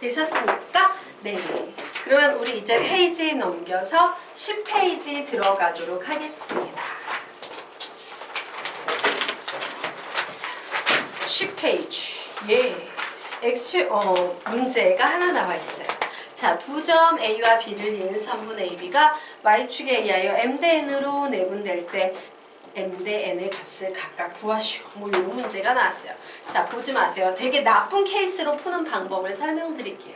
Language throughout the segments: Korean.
되셨습니까? 네. 그러면 우리 이제 페이지 넘겨서 10페이지 들어가도록 하겠습니다. 자, 10페이지. 예. 엑스, 어, 문제가 하나 나와 있어요. 자, 두 점 A와 B를 이은 선분 AB가 Y축에 의하여 M 대 N으로 내분될 때 M 대 N의 값을 각각 구하시오. 뭐 이런 문제가 나왔어요. 자, 보지 마세요. 되게 나쁜 케이스로 푸는 방법을 설명드릴게요.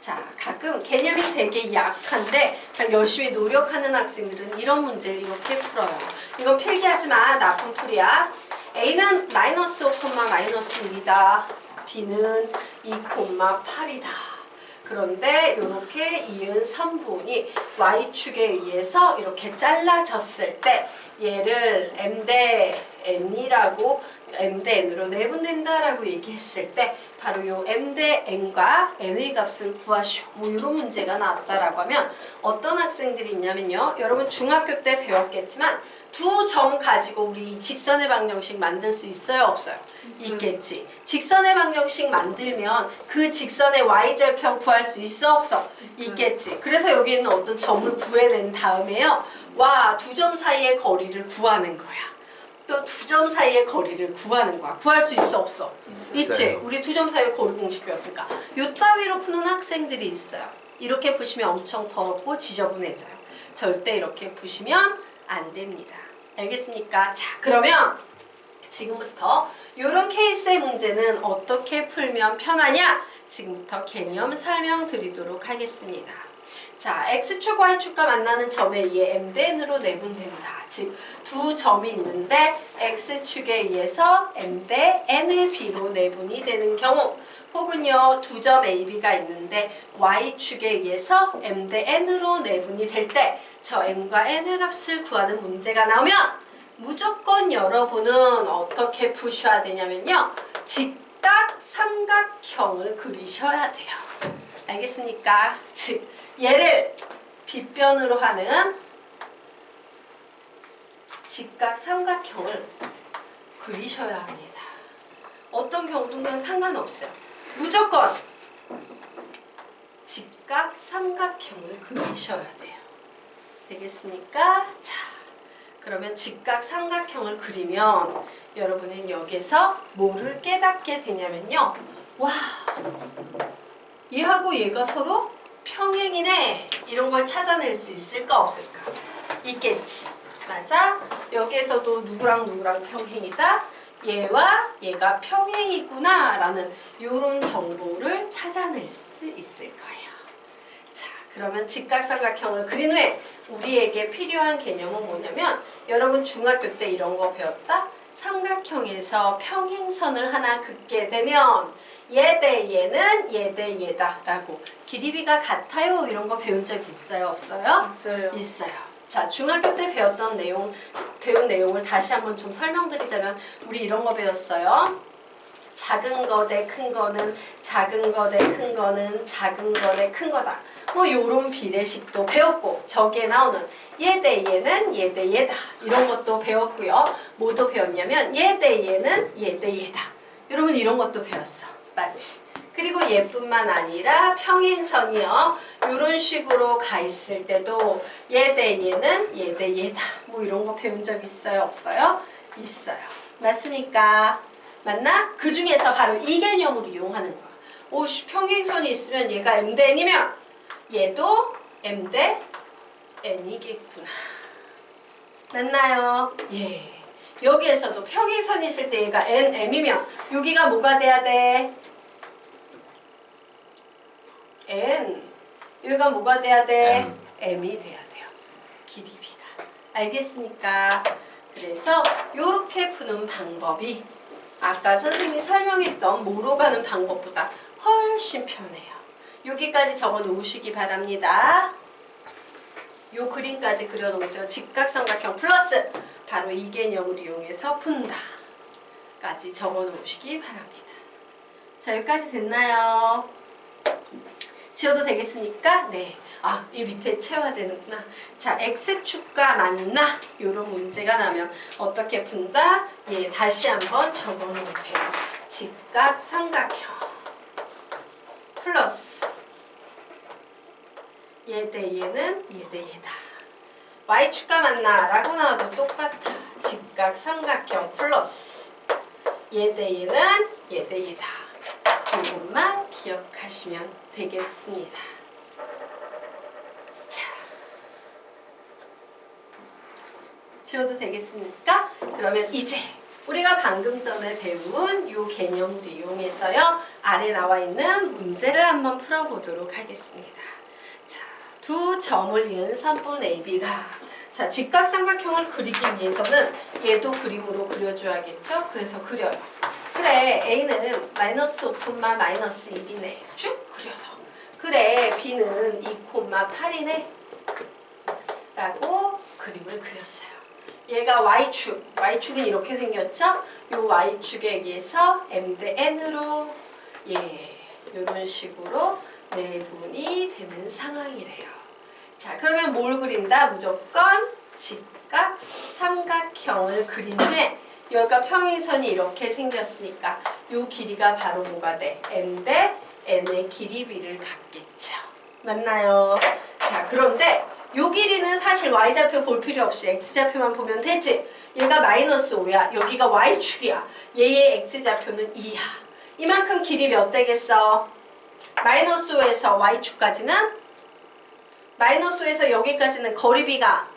자, 가끔 개념이 되게 약한데 그냥 열심히 노력하는 학생들은 이런 문제를 이렇게 풀어요. 이건 필기하지 마. 나쁜 풀이야. A는 마이너스 5, 마이너스 1이다. B는 2, 8이다. 그런데 이렇게 이은 선분이 y축에 의해서 이렇게 잘라졌을 때 얘를 m 대 n이라고 m 대 n으로 내분된다라고 얘기했을 때 바로 요 m 대 n과 n의 값을 구하시오. 뭐 이런 문제가 나왔다라고 하면 어떤 학생들이 있냐면요. 여러분 중학교 때 배웠겠지만 두 점 가지고 우리 이 직선의 방정식 만들 수 있어요, 없어요? 있겠지. 직선의 방정식 만들면 그 직선의 y절편 구할 수 있어, 없어? 있겠지. 그래서 여기 있는 어떤 점을 구해낸 다음에요. 와, 두 점 사이의 거리를 구하는 거야. 또 두 점 사이의 거리를 구하는 거야. 구할 수 있어, 없어? 있지. 있어요. 우리 두 점 사이의 거리 공식 배웠으니까. 요 따위로 푸는 학생들이 있어요. 이렇게 푸시면 엄청 더럽고 지저분해져요. 절대 이렇게 푸시면 안 됩니다. 알겠습니까? 자, 그러면 지금부터 이런 케이스의 문제는 어떻게 풀면 편하냐? 지금부터 개념 설명드리도록 하겠습니다. 자, x축, y축과 만나는 점에 의해 m 대 n으로 내분된다. 즉, 두 점이 있는데 x축에 의해서 m 대 n의 b로 내분이 되는 경우 혹은요, 두 점 AB가 있는데 y축에 의해서 m 대 n으로 내분이 될 때 저 m과 n의 값을 구하는 문제가 나오면 무조건 여러분은 어떻게 푸셔야 되냐면요. 직각 삼각형을 그리셔야 돼요. 알겠습니까? 즉, 얘를 빗변으로 하는 직각 삼각형을 그리셔야 합니다. 어떤 경우든 상관없어요. 무조건 직각 삼각형을 그리셔야 돼요. 되겠습니까? 자, 그러면 직각 삼각형을 그리면 여러분은 여기서 뭐를 깨닫게 되냐면요. 와, 얘하고 얘가 서로 평행이네. 이런 걸 찾아낼 수 있을까 없을까? 있겠지. 맞아? 여기에서도 누구랑 누구랑 평행이다. 얘와 얘가 평행이구나 라는 이런 정보를 찾아낼 수 있을 거예요. 자, 그러면 직각삼각형을 그린 후에 우리에게 필요한 개념은 뭐냐면 여러분 중학교 때 이런 거 배웠다? 삼각형에서 평행선을 하나 긋게 되면 얘 대 얘는 얘 대 얘다 라고 길이비가 같아요 이런 거 배운 적 있어요 없어요? 있어요. 있어요. 자, 중학교 때 배웠던 내용, 배운 내용을 다시 한번 좀 설명드리자면, 우리 이런 거 배웠어요. 작은 거 대 큰 거는, 작은 거 대 큰 거는, 작은 거 대 큰 거다. 뭐, 요런 비례식도 배웠고, 저기에 나오는 얘 대 얘는 얘 대 얘다. 이런 것도 배웠고요. 뭐도 배웠냐면, 얘 대 얘는 얘 대 얘다. 여러분, 이런 것도 배웠어. 맞지? 그리고 얘뿐만 아니라 평행선이요. 이런 식으로 가 있을 때도 얘 대 얘는 얘 대 얘다. 뭐 이런 거 배운 적 있어요? 없어요? 있어요. 맞습니까? 맞나? 그 중에서 바로 이 개념으로 이용하는 거야. 오, 씨, 평행선이 있으면 얘가 m 대 n이면 얘도 m 대 n이겠구나. 맞나요? 예. 여기에서도 평행선이 있을 때 얘가 n, m이면 여기가 뭐가 돼야 돼? n. 여기가 뭐가 돼야 돼? M. m이 돼야 돼요. 길이비가. 알겠습니까? 그래서 이렇게 푸는 방법이 아까 선생님이 설명했던 모로 가는 방법보다 훨씬 편해요. 여기까지 적어 놓으시기 바랍니다. 요 그림까지 그려 놓으세요. 직각삼각형 플러스 바로 이 개념을 이용해서 푼다. 까지 적어 놓으시기 바랍니다. 자, 여기까지 됐나요? 지워도 되겠습니까? 네. 아, 이 밑에 채워야 되는구나. 자, X축과 만나. 요런 문제가 나면 어떻게 푼다? 예, 다시 한번 적어 놓으세요. 직각 삼각형. 플러스 얘 대 얘는 얘 대 얘다. y축과 만나 라고 나와도 똑같아. 직각 삼각형 플러스 얘 대 얘는 얘 대 얘다. 이것만 기억하시면 되겠습니다. 자, 지워도 되겠습니까? 그러면 이제 우리가 방금 전에 배운 이 개념을 이용해서요 아래 나와 있는 문제를 한번 풀어보도록 하겠습니다. 자, 두 점을 이은 선분 AB가 자 직각삼각형을 그리기 위해서는 얘도 그림으로 그려줘야겠죠? 그래서 그려요. 그래 A는 마이너스 5, 마이너스 1이네 쭉 그려서 그래 B는 2, 8이네 라고 그림을 그렸어요. 얘가 y축, y축은 이렇게 생겼죠? 요 y축에 의해서 m 대 n으로 예, 이런 식으로 내분이 되는 상황이래요. 자, 그러면 뭘 그린다? 무조건 직각 삼각형을 그린 후에 여기가 평행선이 이렇게 생겼으니까 요 길이가 바로 뭐가 돼? m 대 n의 길이 비를 갖겠죠. 맞나요? 자, 그런데 요 길이는 사실 y좌표 볼 필요 없이 x좌표만 보면 되지. 얘가 마이너스 5야. 여기가 y축이야. 얘의 x좌표는 2야. 이만큼 길이 몇 되겠어? 마이너스 5에서 y축까지는 마이너스 5에서 여기까지는 거리비가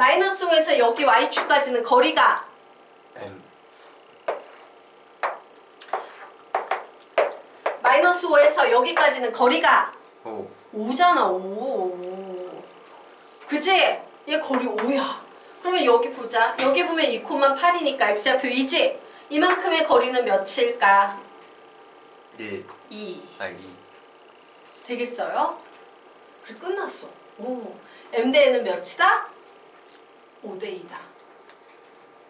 마이너스 5에서 여기 y축까지는 거리가 M 마이너스 5에서 여기까지는 거리가 O 5잖아 5 그지? 얘 거리 5야 그러면 여기 보자 여기 보면 2,8이니까 x좌표 2지? 이만큼의 거리는 몇일까? 1 2 아 2 되겠어요? 그래 끝났어 오 m 대 n은 몇이다? 5대 2다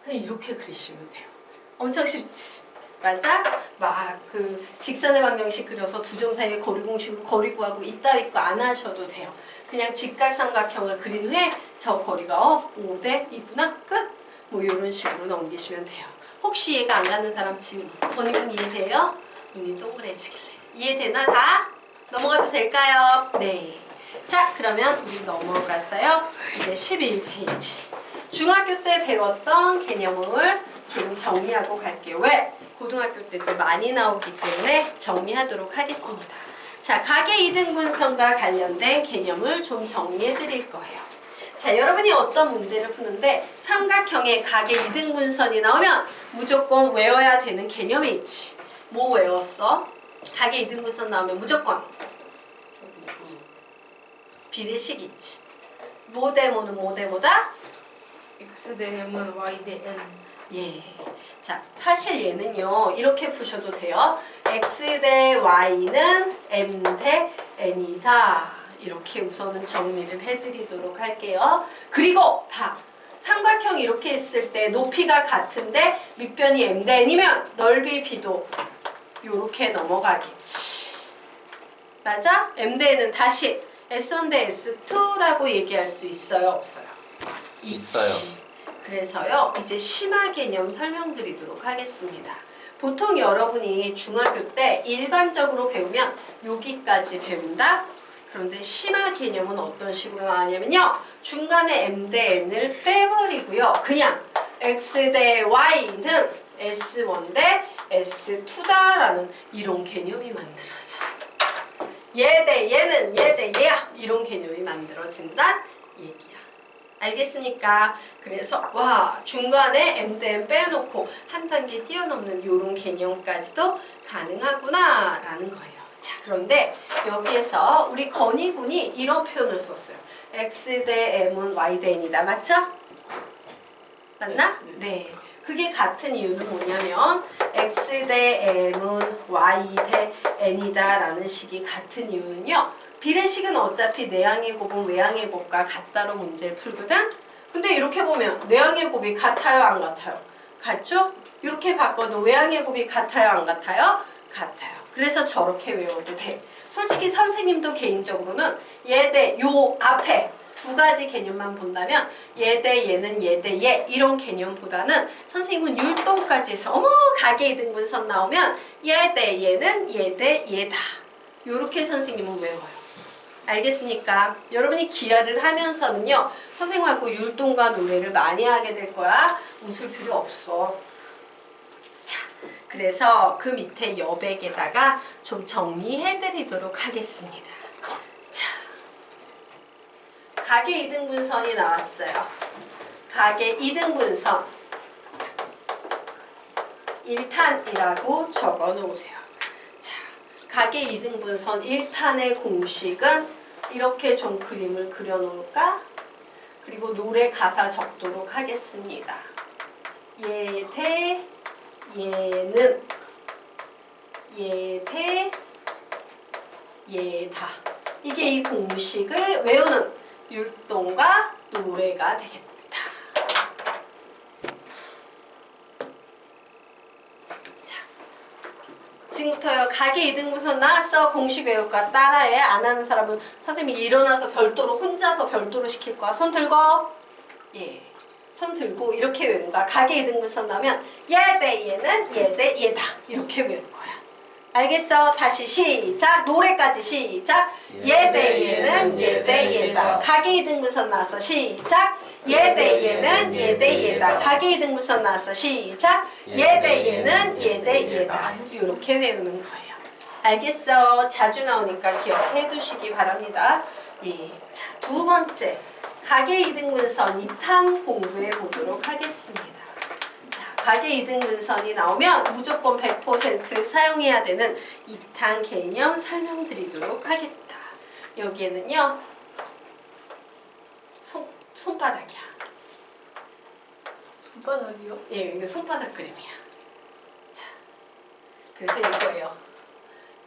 그냥 이렇게 그리시면 돼요 엄청 쉽지? 맞아? 막 그 직선의 방정식 그려서 두 점 사이에 거리 공식으로 거리 구하고 이따위 거안 하셔도 돼요. 그냥 직각삼각형을 그린 후에 저 거리가 어 5대 2구나 끝. 뭐 이런 식으로 넘기시면 돼요. 혹시 이해가 안 가는 사람 지금 번역은 이해돼요? 눈이 동그래지길래 이해되나 다? 넘어가도 될까요? 네. 자 그러면 우리 넘어갔어요. 이제 11페이지. 중학교 때 배웠던 개념을 좀 정리하고 갈게요. 왜? 고등학교 때도 많이 나오기 때문에 정리하도록 하겠습니다. 자, 가계 이등분선과 관련된 개념을 좀 정리해 드릴 거예요. 자, 여러분이 어떤 문제를 푸는데 삼각형의 가계 이등분선이 나오면 무조건 외워야 되는 개념이 있지. 뭐 외웠어? 가계 이등분선 나오면 무조건 비례식 있지. 뭐 대 뭐는 뭐 대 뭐다? X 대 m은 y 대 n 예. 자, 사실 얘는요, 이렇게 푸셔도 돼요. x 대 y는 m 대 n이다. 이렇게 우선은 정리를 해드리도록 할게요. 그리고 봐. 삼각형 이렇게 있을 때 높이가 같은데 밑변이 m 대 n이면 넓이 b도 이렇게 넘어가겠지. 맞아? m 대 n은 다시 s1 대 s2라고 얘기할 수 있어요? 없어요? 있어요. 그래서요, 이제 심화 개념 설명드리도록 하겠습니다. 보통 여러분이 중학교 때 일반적으로 배우면 여기까지 배운다? 그런데 심화 개념은 어떤 식으로 나왔냐면요. 중간에 m 대 n을 빼버리고요. 그냥 x 대 y는 s1 대 s2다라는 이런 개념이 만들어져. 얘 대 얘는 얘 대 얘야. 이런 개념이 만들어진다. 얘기야. 알겠습니까? 그래서 와 중간에 m 대 n 빼놓고 한 단계 뛰어넘는 이런 개념까지도 가능하구나 라는 거예요. 자 그런데 여기에서 우리 건희군이 이런 표현을 썼어요. x 대 m은 y 대 n이다. 맞죠? 맞나? 네. 그게 같은 이유는 뭐냐면 x 대 m은 y 대 n이다 라는 식이 같은 이유는요. 비례식은 어차피 내항의 곱은 외항의 곱과 같다로 문제를 풀거든. 근데 이렇게 보면 내항의 곱이 같아요, 안 같아요? 같죠? 이렇게 바꿔도 외항의 곱이 같아요, 안 같아요? 같아요. 그래서 저렇게 외워도 돼. 솔직히 선생님도 개인적으로는 얘 대 요 앞에 두 가지 개념만 본다면 얘 대 얘는 얘 대 얘 이런 개념보다는 선생님은 율동까지 해서 어머 가계 이등분선 나오면 얘 대 얘는 얘 대 얘다 요렇게 선생님은 외워요. 알겠습니까? 여러분이 기하를 하면서는요, 선생님하고 율동과 노래를 많이 하게 될 거야. 웃을 필요 없어. 자, 그래서 그 밑에 여백에다가 좀 정리해 드리도록 하겠습니다. 자, 가계 이등분선이 나왔어요. 가계 이등분선. 1탄이라고 적어 놓으세요. 자, 가계 이등분선 1탄의 공식은 이렇게 좀 그림을 그려 놓을까? 그리고 노래 가사 적도록 하겠습니다. 예대 예는 예대 예다. 이게 이 공식을 외우는 율동과 노래가 되겠다. 자, 지금부터요. 가게 이등분선 나왔어. 공식 외울까? 따라해. 안 하는 사람은 선생님이 일어나서 별도로 혼자서 별도로 시킬 거야. 손 들고. 예. 손 들고 이렇게 외우는 거야. 가게 이등분선 나오면 얘 대 얘는 얘 대 얘다. 이렇게 외울 거야. 알겠어? 다시 시작. 노래까지 시작. 얘 대 얘는 얘 대 얘다. 가게 이등분선 나왔어. 시작. 얘대 얘는 얘대 얘다. 가게 이등분선 나왔어. 시작. 얘대 얘는 얘대 얘다. 이렇게 외우는 거예요. 알겠어? 자주 나오니까 기억해 두시기 바랍니다. 예. 자, 두 번째. 가계 이등분선 2탄 공부해 보도록 하겠습니다. 자, 가계 이등분선이 나오면 무조건 100% 사용해야 되는 2탄 개념 설명드리도록 하겠다. 여기에는요. 손, 손바닥이야. 손바닥이요? 예, 이게 손바닥 그림이야. 자, 그래서 이거예요.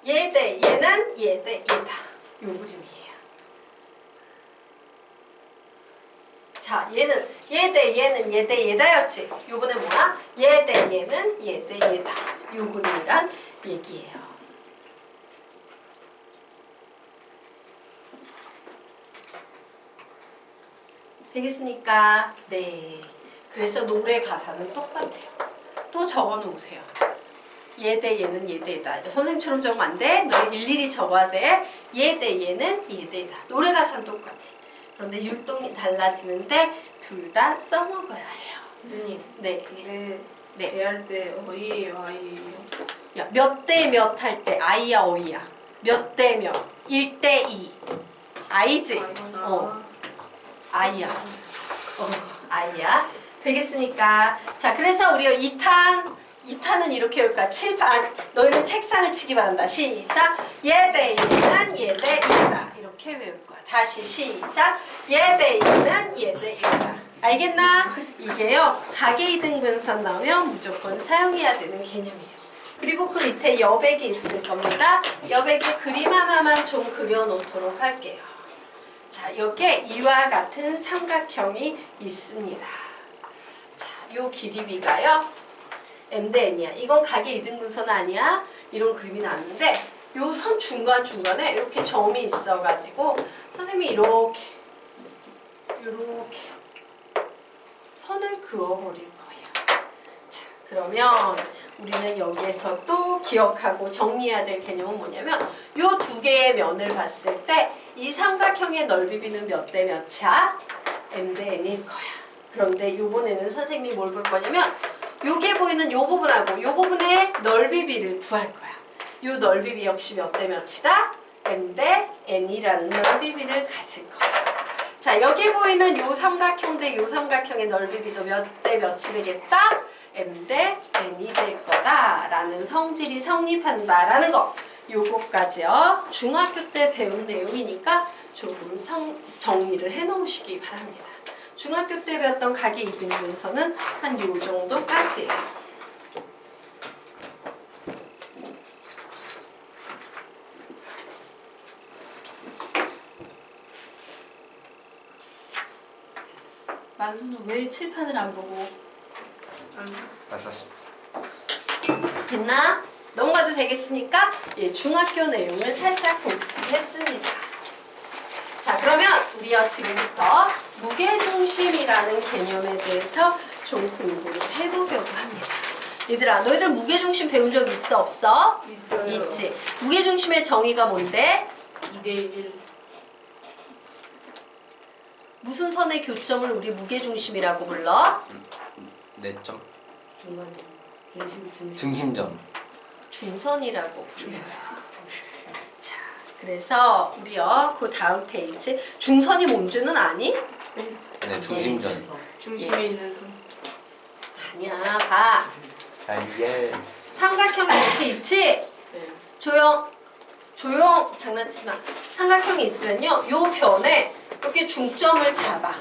얘대 얘는 얘대 얘다. 요 그림이에요. 자, 얘는 얘대 얘는 얘대 얘다였지. 요번에 뭐야? 얘대 얘는 얘대 얘다. 요 그림이란 얘기예요. 되겠습니까? 네. 그래서 노래 가사는 똑같아요. 또 적어 놓으세요. 얘 대 얘는 얘 대다. 선생님처럼 적으면 안 돼. 너 일일이 적어야 돼. 얘 대 얘는 얘 대다. 노래 가사는 똑같아. 그런데 율동이 달라지는데 둘 다 써먹어야 해요. 선생님 네. 네 네. 대할 때 어이예요 아이예요? 야, 몇 대 몇 할 때 아이야 어이야. 몇 대 몇. 1대 2. 아이지? 어. 아이야. 어, 아이야. 되겠습니까? 자, 그래서 우리 2탄, 2탄은 이렇게 올까? 7판, 너희는 책상을 치기 바란다. 시작. 예대 1은 예대 2다. 이렇게 외울 거야. 다시 시작. 예대 1은 예대 2다. 알겠나? 이게요, 가계 이등분선 나오면 무조건 사용해야 되는 개념이에요. 그리고 그 밑에 여백이 있을 겁니다. 여백에 그림 하나만 좀 그려놓도록 할게요. 자, 여기에 이와 같은 삼각형이 있습니다. 자, 요 길이비가요. m 대 n이야. 이건 가계 이등분선 아니야. 이런 그림이 나왔는데 요 선 중간중간에 이렇게 점이 있어가지고 선생님이 이렇게 이렇게 선을 그어버릴 거예요. 자, 그러면 우리는 여기에서 또 기억하고 정리해야 될 개념은 뭐냐면 요 두 개의 면을 봤을 때 이 삼각형의 넓이 비는 몇 대 몇이야? m 대 n일 거야. 그런데 요번에는 선생님이 뭘 볼 거냐면 요게 보이는 요 부분하고 요 부분의 넓이 비를 구할 거야. 요 넓이 비 역시 몇 대 몇이다? m 대 n이라는 넓이 비를 가질 거야. 자, 여기 보이는 요 삼각형 대 요 삼각형의 넓이 비도 몇 대 몇이 되겠다? M 대 n이 될 거다라는 성질이 성립한다라는 거. 요거까지요. 중학교 때 배운 내용이니까 조금 성, 정리를 해 놓으시기 바랍니다. 중학교 때 배웠던 가계 이등분선은 한요 정도까지예요. 만수는 왜 칠판을 안 보고 다 썼습니다. 됐나? 넘어가도 되겠습니까? 예, 중학교 내용을 살짝 복습했습니다. 자, 그러면 우리요 지금부터 무게중심이라는 개념에 대해서 좀 공부를 해보려고 합니다. 얘들아, 너희들 무게중심 배운 적 있어, 없어? 있어요. 있지. 무게중심의 정의가 뭔데? 2대 1. 무슨 선의 교점을 우리 무게중심이라고 불러? 네 점. 중심 중심. 중심점. 중선이라고 불러요. 자, 그래서 우리요, 그 다음 페이지. 중선이 뭔지는 아니? 네 중심점. 중심에 있는 선. 아니야, 봐. 아예. 삼각형이 이렇게 있지? 네. 조용 조용 장난치지 마 삼각형이 있으면요 요 변에 이렇게 중점을 잡아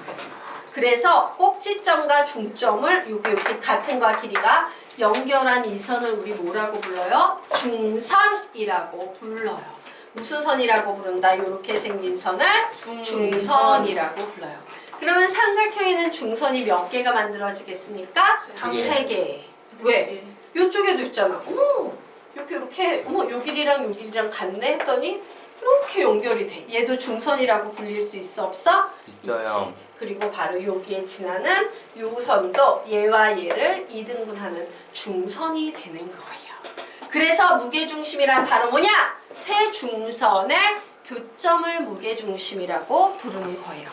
그래서 꼭지점과 중점을 요게 이렇게 같은 거와 길이가 연결한 이 선을 우리 뭐라고 불러요? 중선이라고 불러요 무슨 선이라고 부른다? 요렇게 생긴 선을 중선. 중선이라고 불러요 그러면 삼각형에는 중선이 몇 개가 만들어지겠습니까? 두 개. 세 개. 왜? 요쪽에도 있잖아. 어머, 이렇게 이렇게 어머 요 길이랑 요 길이랑 같네 했더니 이렇게 연결이 돼. 얘도 중선이라고 불릴 수 있어 없어? 있어요. 있지. 그리고 바로 여기에 지나는 요 선도 얘와 얘를 이등분하는 중선이 되는 거예요. 그래서 무게중심이란 바로 뭐냐? 세 중선의 교점을 무게중심이라고 부르는 거예요.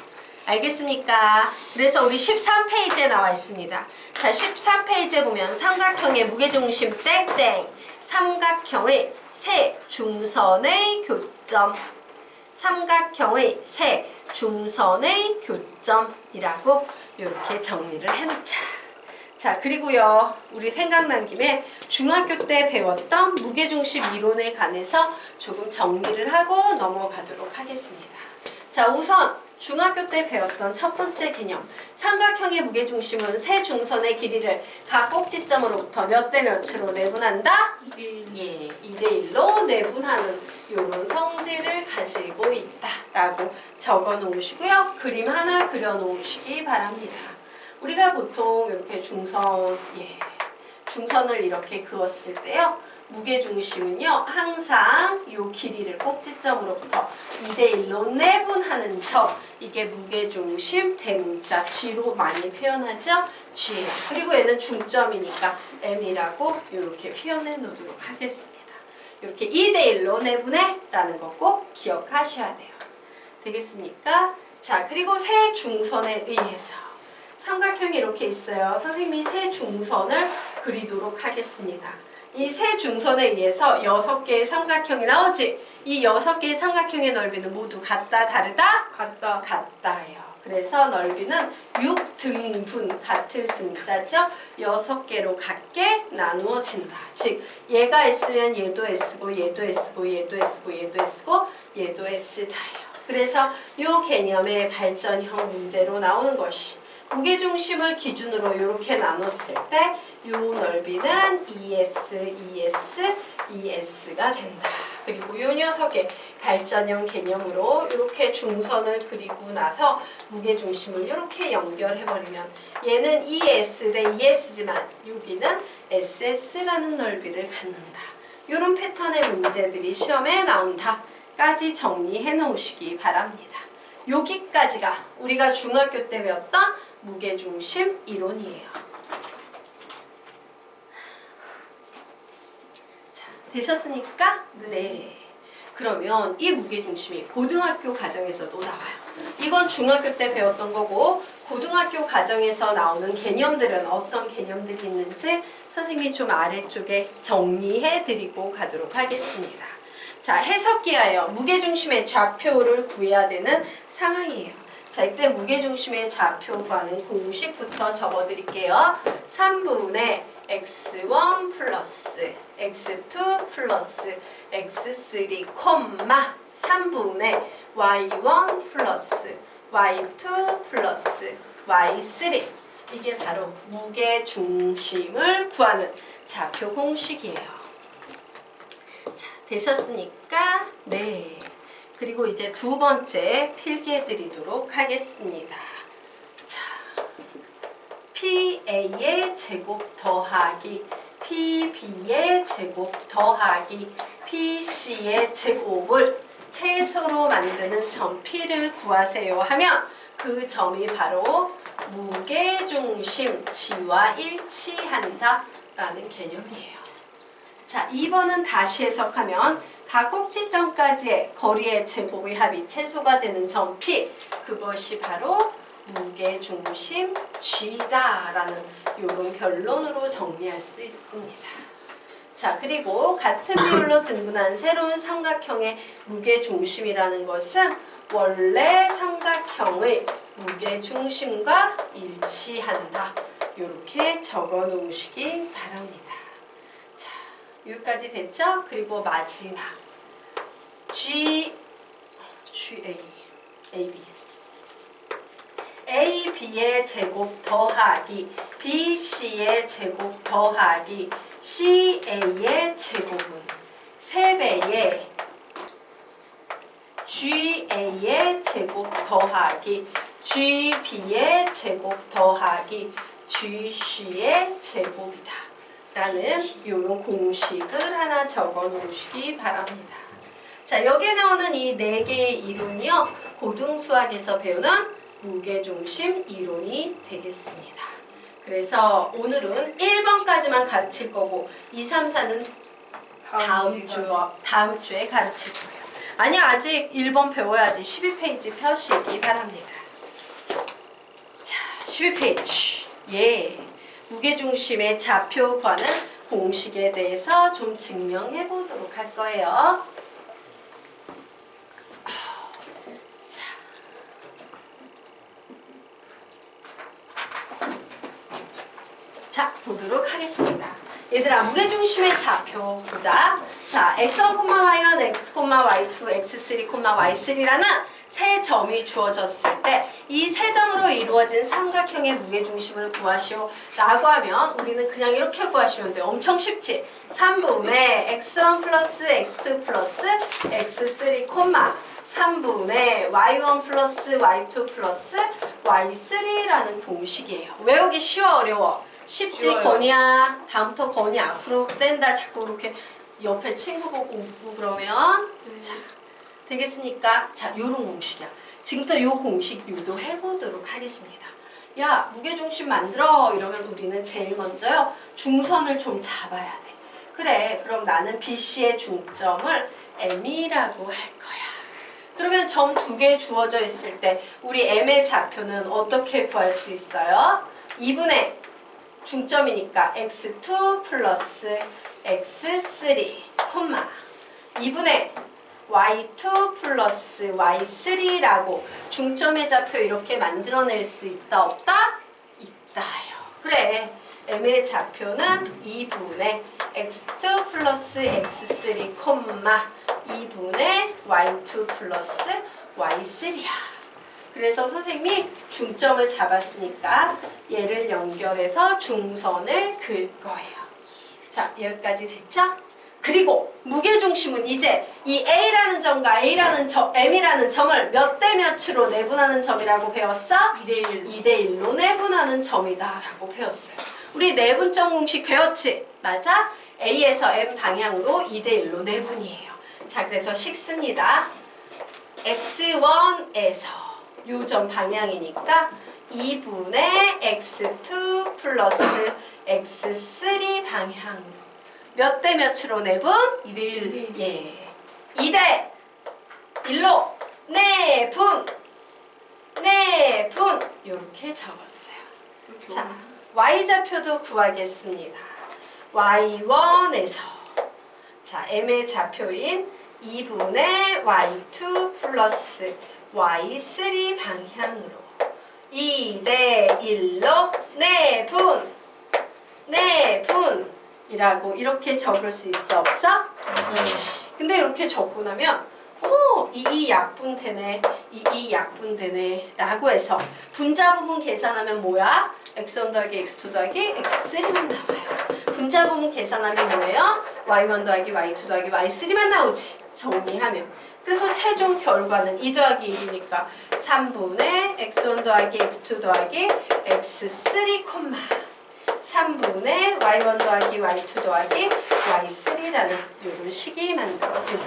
알겠습니까? 그래서 우리 13페이지에 나와 있습니다. 자, 13페이지에 보면 삼각형의 무게중심 땡땡 삼각형의 세 중선의 교점 삼각형의 세 중선의 교점이라고 이렇게 정리를 해놓자. 자, 그리고요, 우리 생각난 김에 중학교 때 배웠던 무게중심 이론에 관해서 조금 정리를 하고 넘어가도록 하겠습니다. 자, 우선 중학교 때 배웠던 첫 번째 개념. 삼각형의 무게중심은 세 중선의 길이를 각 꼭지점으로부터 몇 대 몇으로 내분한다? 2대 1. 예, 2대 1로 내분하는 이런 성질을 가지고 있다 라고 적어 놓으시고요. 그림 하나 그려 놓으시기 바랍니다. 우리가 보통 이렇게 중선, 예, 중선을 이렇게 그었을 때요. 무게중심은요, 항상 이 길이를 꼭지점으로부터 2대1로 내분하는 점. 이게 무게중심 대문자 G로 많이 표현하죠? G예요. 그리고 얘는 중점이니까 M이라고 이렇게 표현해 놓도록 하겠습니다. 이렇게 2대1로 내분해 라는 거 꼭 기억하셔야 돼요. 되겠습니까? 자, 그리고 세 중선에 의해서 삼각형이 이렇게 있어요. 선생님이 세 중선을 그리도록 하겠습니다. 이 세 중선에 의해서 여섯 개의 삼각형이 나오지. 이 여섯 개의 삼각형의 넓이는 모두 같다, 다르다? 같다. 같다예요. 그래서 넓이는 6등분 같을 등자죠. 여섯 개로 같게 나누어진다. 즉 얘가 S면 얘도 S고 얘도 S고 얘도 S고 얘도 S고 얘도 S다예요. 그래서 이 개념의 발전형 문제로 나오는 것이 무게 중심을 기준으로 이렇게 나눴을 때 이 넓이는 ES, ES, ES가 된다. 그리고 이 녀석의 발전형 개념으로 이렇게 중선을 그리고 나서 무게 중심을 이렇게 연결해 버리면 얘는 ES 대 ES지만 여기는 SS라는 넓이를 갖는다. 이런 패턴의 문제들이 시험에 나온다까지 정리해 놓으시기 바랍니다. 여기까지가 우리가 중학교 때 배웠던 무게중심 이론이에요. 자, 되셨습니까? 네. 그러면 이 무게중심이 고등학교 과정에서도 나와요. 이건 중학교 때 배웠던 거고 고등학교 과정에서 나오는 개념들은 어떤 개념들이 있는지 선생님이 좀 아래쪽에 정리해 드리고 가도록 하겠습니다. 자, 해석기하여 무게중심의 좌표를 구해야 되는 상황이에요. 자, 이때 무게중심의 좌표 구하는 공식부터 적어드릴게요. 3분의 x1 플러스 x2 플러스 x3 콤마 3분의 y1 플러스 y2 플러스 y3 이게 바로 무게중심을 구하는 좌표 공식이에요. 자, 되셨으니까 네. 그리고 이제 두 번째 필기해 드리도록 하겠습니다. 자, PA의 제곱 더하기 PB의 제곱 더하기 PC의 제곱을 최소로 만드는 점 P를 구하세요 하면 그 점이 바로 무게중심 G와 일치한다 라는 개념이에요. 자, 2번은 다시 해석하면 각 꼭지점까지의 거리의 제곱의 합이 최소가 되는 점 P 그것이 바로 무게 중심 G다라는 이런 결론으로 정리할 수 있습니다. 자, 그리고 같은 비율로 등분한 새로운 삼각형의 무게 중심이라는 것은 원래 삼각형의 무게 중심과 일치한다. 이렇게 적어 놓으시기 바랍니다. 자, 여기까지 됐죠? 그리고 마지막 G, GA, AB. AB의 제곱 더하기 BC의 제곱 더하기 CA의 제곱은 3배의 GA의 제곱 더하기 GB의 제곱 더하기 GC의 제곱이다. 라는 이런 공식을 하나 적어 놓으시기 바랍니다. 자, 여기에 나오는 이 네 개의 이론이요. 고등수학에서 배우는 무게중심 이론이 되겠습니다. 그래서 오늘은 1번까지만 가르칠 거고 2, 3, 4는 다음 주 다음 주에 가르칠 거예요. 아니 아직 1번 배워야지 12페이지 펴시기 바랍니다. 자, 12페이지. 예. 무게중심의 좌표과는 공식에 대해서 좀 증명해 보도록 할 거예요. 자. 자, 보도록 하겠습니다. 얘들아, 무게중심의 좌표 보자. 자, x1, y1, x2, y2, x3, y3라는 세 점이 주어졌을 때 이 세 점으로 이루어진 삼각형의 무게중심을 구하시오 라고 하면 우리는 그냥 이렇게 구하시면 돼요. 엄청 쉽지? 3분의 x1 플러스 x2 플러스 x3, 3분의 y1 플러스 y2 플러스 y3라는 공식이에요. 외우기 쉬워 어려워? 쉽지 쉬워요. 건이야. 다음부터 건이 앞으로 뗀다. 자꾸 이렇게 옆에 친구 보고 웃고 그러면 자 되겠습니까? 자 요런 공식이야. 지금부터 요 공식 유도해 보도록 하겠습니다. 야 무게중심 만들어 이러면 우리는 제일 먼저요 중선을 좀 잡아야 돼. 그래 그럼 나는 BC의 중점을 M이라고 할 거야. 그러면 점 두 개 주어져 있을 때 우리 M의 좌표는 어떻게 구할 수 있어요? 2분의 중점이니까 x2 플러스 x3, 콤마 2분의 y2 플러스 y3라고 중점의 좌표 이렇게 만들어낼 수 있다 없다? 있다요. 그래. m의 좌표는 2분의 x2 플러스 x3, 콤마 2분의 y2 플러스 y3야. 그래서 선생님이 중점을 잡았으니까 얘를 연결해서 중선을 그을 거예요. 자, 여기까지 됐죠? 그리고 무게중심은 이제 이 A라는 점과 A라는 점, M이라는 점을 몇 대 몇으로 내분하는 점이라고 배웠어? 2대1 2대 1로 내분하는 점이다 라고 배웠어요. 우리 내분점 공식 배웠지? 맞아? A에서 M 방향으로 2대 1로 내분이에요. 자, 그래서 식습니다. X1에서 요점 방향이니까 2분의 X2 플러스 X3 방향으로 몇 대 몇으로 내분? 2대 1 예. 2대 1로 내분 내분 이렇게 적었어요. 자, y좌표도 구하겠습니다. y1에서 자, m의 좌표인 2분의 y2 플러스 y3 방향으로 2대 1로 내분 내분 이라고 이렇게 적을 수 있어 없어? 그렇지. 근데 이렇게 적고 나면 오, 이이 약분 되네, 이이 약분 되네 라고 해서 분자 부분 계산하면 뭐야? x1 더하기 x2 더하기 x3만 나와요. 분자 부분 계산하면 뭐예요? y1 더하기 y2 더하기 y3만 나오지. 정리하면. 그래서 최종 결과는 2 더하기 1이니까 3분의 x1 더하기 x2 더하기 x3, 3분의 y1 더하기 y2 더하기 y3라는 요런 식이 만들어진다.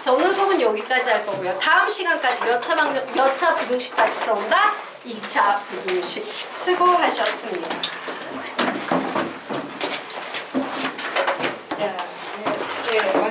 자, 오늘 수업은 여기까지 할 거고요. 다음 시간까지 몇 차 방, 몇차 부등식까지 들어온다? 2차 부등식 수고하셨습니다. 네. 네, 네.